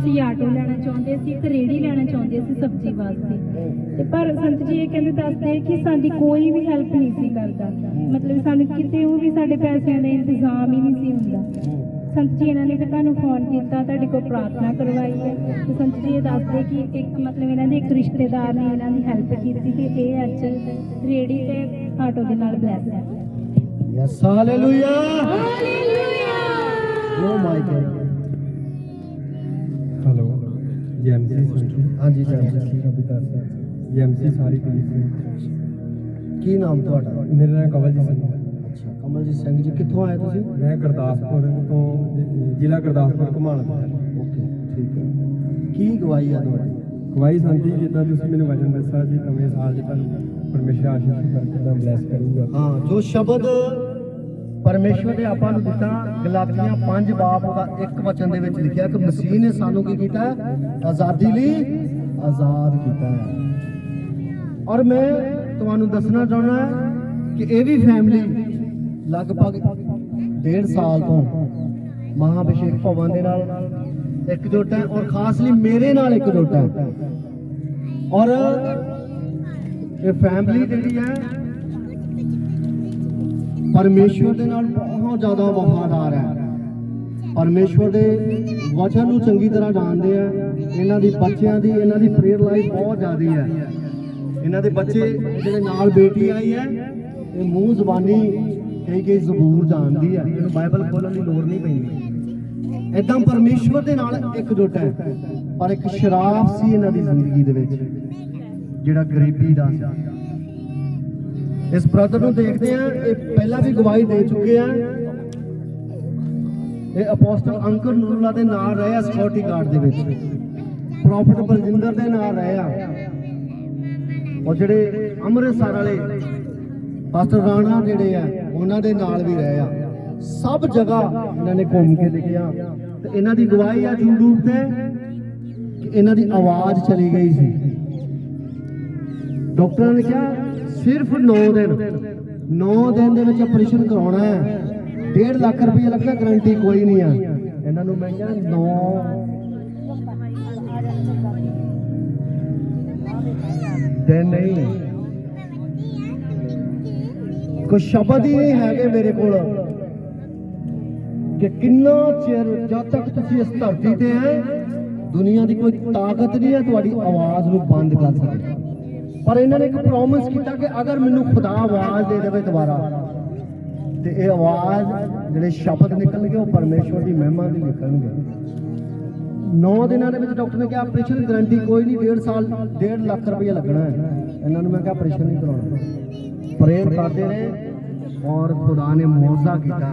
ਅਸੀਂ ਆਟੋ ਲੈਣਾ ਚਾਹੁੰਦੇ ਸੀ ਇੱਕ ਰੇੜੀ ਲੈਣਾ ਚਾਹੁੰਦੇ ਸੀ ਸਬਜ਼ੀ ਵਾਸਤੇ। ਤੇ ਪਰ ਸੰਤ ਜੀ ਇਹ ਕਹਿੰਦੇ ਦੱਸਦੇ ਕਿ ਸਾਡੀ ਕੋਈ ਵੀ ਹੈਲਪ ਨਹੀਂ ਸੀ ਕਰਦਾ। ਮਤਲਬ ਸਾਨੂੰ ਕਿਤੇ ਉਹ ਵੀ ਸਾਡੇ ਪੈਸਿਆਂ ਦਾ ਇੰਤਜ਼ਾਮ ਹੀ ਨਹੀਂ ਸੀ ਹੁੰਦਾ। ਸੰਤ ਜੀ ਇਹਨਾਂ ਨੇ ਫਿਰ ਤੁਹਾਨੂੰ ਫੋਨ ਕੀਤਾ ਤੁਹਾਡੇ ਕੋਲ ਪ੍ਰਾਰਥਨਾ ਕਰਵਾਈ ਹੈ। ਤੇ ਸੰਤ ਜੀ ਇਹ ਦੱਸਦੇ ਕਿ ਇੱਕ ਮਤਲਬ ਇਹਨਾਂ ਦੇ ਇੱਕ ਰਿਸ਼ਤੇਦਾਰ ਨੇ ਇਹਨਾਂ ਦੀ ਹੈਲਪ ਕੀਤੀ ਤੇ ਇਹ ਅੱਜ ਰੇੜੀ ਤੇ ਆਟੋ ਦੇ ਨਾਲ ਬਲੈਸ ਹੈ। Yes hallelujah no mic hello ਜੈਮਸੀ Sandhu ਹਾਂਜੀ ਜੀ ਠੀਕ ਆ ਬਿਤਾ ਜੈਮਸੀ ਸਾਰੀ ਪੁਲਿਸ ਕੀ ਨਾਮ ਤੁਹਾਡਾ? ਮੇਰਾ ਨਾਮ ਕਵਲਜੀਤ ਸਿੰਘ ਹੈ। ਅੱਛਾ ਕਮਲਜੀਤ ਸਿੰਘ ਜੀ ਕਿੱਥੋਂ ਆਏ ਤੁਸੀਂ? ਮੈਂ ਗੁਰਦਾਸਪੁਰ ਤੋਂ ਜ- ਜ਼ਿਲ੍ਹਾ ਗੁਰਦਾਸਪੁਰ ਘੁਮਾਣ ਤੋਂ। ਓਕੇ ਠੀਕ ਹੈ। ਕੀ ਗਵਾਹੀ ਆ ਤੁਹਾਡੀ? ਗਵਾਹੀ ਸੰਤੀ ਜਿੱਦਾਂ ਤੁਸੀਂ ਮੈਨੂੰ ਵਚਨ ਦੱਸਿਆ ਸੀ ਨਵੇਂ ਸਾਲ 'ਚ ਤੁਹਾਨੂੰ ਪਰਮੇਸ਼ਰ ਆਸ਼ੀਰਵਾਦ ਕਰਕੇ ਤਾਂ ਬਲੈਸ ਕਰੂਗਾ। ਹਾਂ ਜੋ ਸ਼ਬਦ ਪਰਮੇਸ਼ਵਰ ਨੇ ਆਪਾਂ ਨੂੰ ਦਿੱਤਾ ਗਲਾਤੀਆਂ 5 ਬਾਪ ਉਹਦਾ ਇੱਕ ਵਚਨ ਦੇ ਵਿੱਚ ਲਿਖਿਆ ਕਿ ਮਸੀਹ ਨੇ ਸਾਨੂੰ ਕੀ ਕੀਤਾ? ਆਜ਼ਾਦੀ ਲਈ ਆਜ਼ਾਦ ਕੀਤਾ ਹੈ। ਔਰ ਮੈਂ ਤੁਹਾਨੂੰ ਦੱਸਣਾ ਚਾਹੁੰਦਾ ਕਿ ਇਹ ਵੀ ਫੈਮਿਲੀ ਲਗਭਗ ਡੇਢ ਸਾਲ ਤੋਂ ਮਹਾਭਿਸ਼ੇਕ ਭਵਨ ਦੇ ਨਾਲ ਇਕਜੁੱਟ ਹੈ ਔਰ ਖਾਸ ਲਈ ਮੇਰੇ ਨਾਲ ਇਕਜੁੱਟ ਹੈ। ਔਰ ਇਹ ਫੈਮਿਲੀ ਜਿਹੜੀ ਹੈ ਪਰਮੇਸ਼ਵਰ ਦੇ ਨਾਲ ਬਹੁਤ ਜ਼ਿਆਦਾ ਵਫਾਦਾਰ ਹੈ। ਪਰਮੇਸ਼ਵਰ ਦੇ ਵਚਨ ਨੂੰ ਚੰਗੀ ਤਰ੍ਹਾਂ ਜਾਣਦੇ ਆ। ਇਹਨਾਂ ਦੀ ਬੱਚਿਆਂ ਦੀ, ਇਹਨਾਂ ਦੀ ਪ੍ਰੇਅਰ ਲਾਈਫ ਬਹੁਤ ਜ਼ਿਆਦੀ ਹੈ। ਇਹਨਾਂ ਦੇ ਬੱਚੇ ਜਿਹੜੇ ਨਾਲ ਬੇਟੀ ਆਈ ਹੈ, ਇਹ ਮੂੰਹ ਜ਼ਬਾਨੀ ਕਈ ਕਈ ਜ਼ਬੂਰ ਜਾਣਦੀ ਹੈ। ਇਹਨੂੰ ਬਾਈਬਲ ਖੋਲਣ ਦੀ ਲੋੜ ਨਹੀਂ ਪੈਂਦੀ। ਇਦਾਂ ਪਰਮੇਸ਼ਵਰ ਦੇ ਨਾਲ ਇੱਕ ਇਕਜੁੱਟ ਹੈ, ਪਰ ਇੱਕ ਸ਼ਰਾਬ ਸੀ ਇਹਨਾਂ ਦੀ ਜ਼ਿੰਦਗੀ ਦੇ ਵਿੱਚ, ਜਿਹੜਾ ਗਰੀਬੀ ਦਾ ਸੀ। ਇਸ ਬ੍ਰਦਰ ਨੂੰ ਦੇਖਦੇ ਆ, ਇਹ ਪਹਿਲਾਂ ਵੀ ਗਵਾਹੀ ਦੇ ਚੁੱਕੇ ਆ। ਇਹ ਅਪੋਸਟਲ ਅੰਕਰ ਨੂਰਲਾ ਦੇ ਨਾਲ ਰਹੇ ਆ ਸਿਕਿਉਰਿਟੀ ਗਾਰਡ ਦੇ ਵਿੱਚ। ਪ੍ਰੋਫਟ ਬਲਜਿੰਦਰ ਦੇ ਨਾਲ ਰਹੇ ਆ। ਔਰ ਜਿਹੜੇ ਅੰਮ੍ਰਿਤਸਰ ਵਾਲੇ ਪਾਸਟਰ ਰਾਣਾ ਜਿਹੜੇ ਆ, ਉਹਨਾਂ ਦੇ ਨਾਲ ਵੀ ਰਹੇ ਆ। ਸਭ ਜਗ੍ਹਾ ਇਹਨਾਂ ਨੇ ਘੁੰਮ ਕੇ ਦੇਖਿਆ। ਤੇ ਇਹਨਾਂ ਦੀ ਗਵਾਹੀ ਆ YouTube ਤੇ ਕਿ ਇਹਨਾਂ ਦੀ ਆਵਾਜ਼ ਚਲੀ ਗਈ ਸੀ। ਡਾਕਟਰਾਂ ਨੇ ਕਿਹਾ ਸਿਰਫ 9 ਦਿਨ। 9 ਦਿਨ ਦੇ ਵਿੱਚ ਆਪਰੇਸ਼ਨ ਕਰਾਉਣਾ ਹੈ। 1.5 ਲੱਖ ਰੁਪਏ ਲੱਗਣਾ ਗਰੰਟੀ ਕੋਈ ਨਹੀਂ ਆ। ਇਹਨਾਂ ਨੂੰ ਮੈਂ ਕਿਹਾ 9 ਦਿਨ ਨਹੀਂ। ਕੋਈ ਸ਼ਬਦ ਹੀ ਨਹੀਂ ਹੈਗੇ ਮੇਰੇ ਕੋਲ। ਕਿ ਕਿੰਨਾ ਚਿਰ ਜਦ ਤੱਕ ਤੁਸੀਂ ਇਸ ਧਰਤੀ ਤੇ ਹੈ, ਦੁਨੀਆ ਦੀ ਕੋਈ ਤਾਕਤ ਨਹੀਂ ਹੈ, ਤੁਹਾਡੀ ਆਵਾਜ਼ ਨੂੰ ਬੰਦ ਕਰ ਸਕਦੀ। ਪਰ ਇਹਨਾਂ ਨੇ ਇੱਕ ਪ੍ਰੋਮਿਸ ਕੀਤਾ ਕਿ ਅਗਰ ਮੈਨੂੰ ਖੁਦਾ ਆਵਾਜ਼ ਦੇ ਦੇਵੇ ਦੁਬਾਰਾ, ਤੇ ਇਹ ਆਵਾਜ਼ ਜਿਹੜੇ ਸ਼ਬਦ ਨਿਕਲਣਗੇ, ਉਹ ਪਰਮੇਸ਼ਵਰ ਦੀ ਮਹਿਮਾ ਦੀ ਨਿਕਲਣਗੇ। 9 ਦਿਨਾਂ ਦੇ ਵਿੱਚ ਡਾਕਟਰ ਨੇ ਕਿਹਾ ਆਪਰੇਸ਼ਨ ਗਾਰੰਟੀ ਕੋਈ ਨਹੀਂ 1.5 ਸਾਲ 1.5 ਲੱਖ ਰੁਪਏ ਲੱਗਣਾ ਹੈ। ਇਹਨਾਂ ਨੂੰ ਮੈਂ ਕਿਹਾ ਆਪਰੇਸ਼ਨ ਨਹੀਂ ਕਰਾਉਣਾ। ਪ੍ਰੇਅਰ ਕਰਦੇ ਰਹੇ ਔਰ ਖੁਦਾ ਨੇ ਮੌਜਜ਼ਾ ਕੀਤਾ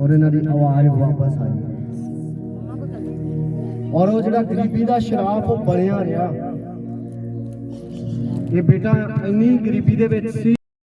ਔਰ ਇਹਨਾਂ ਦੀ ਆਵਾਜ਼ ਵਾਪਸ ਆਈ। ਔਰ ਉਹ ਜਿਹੜਾ ਗਰੀਬੀ ਦਾ ਸ਼ਰਾਪ ਉਹ ਬਣਿਆ ਰਿਹਾ। ਇਹ ਬੇਟਾ ਇੰਨੀ ਗਰੀਬੀ ਦੇ ਵਿੱਚ ਸੀ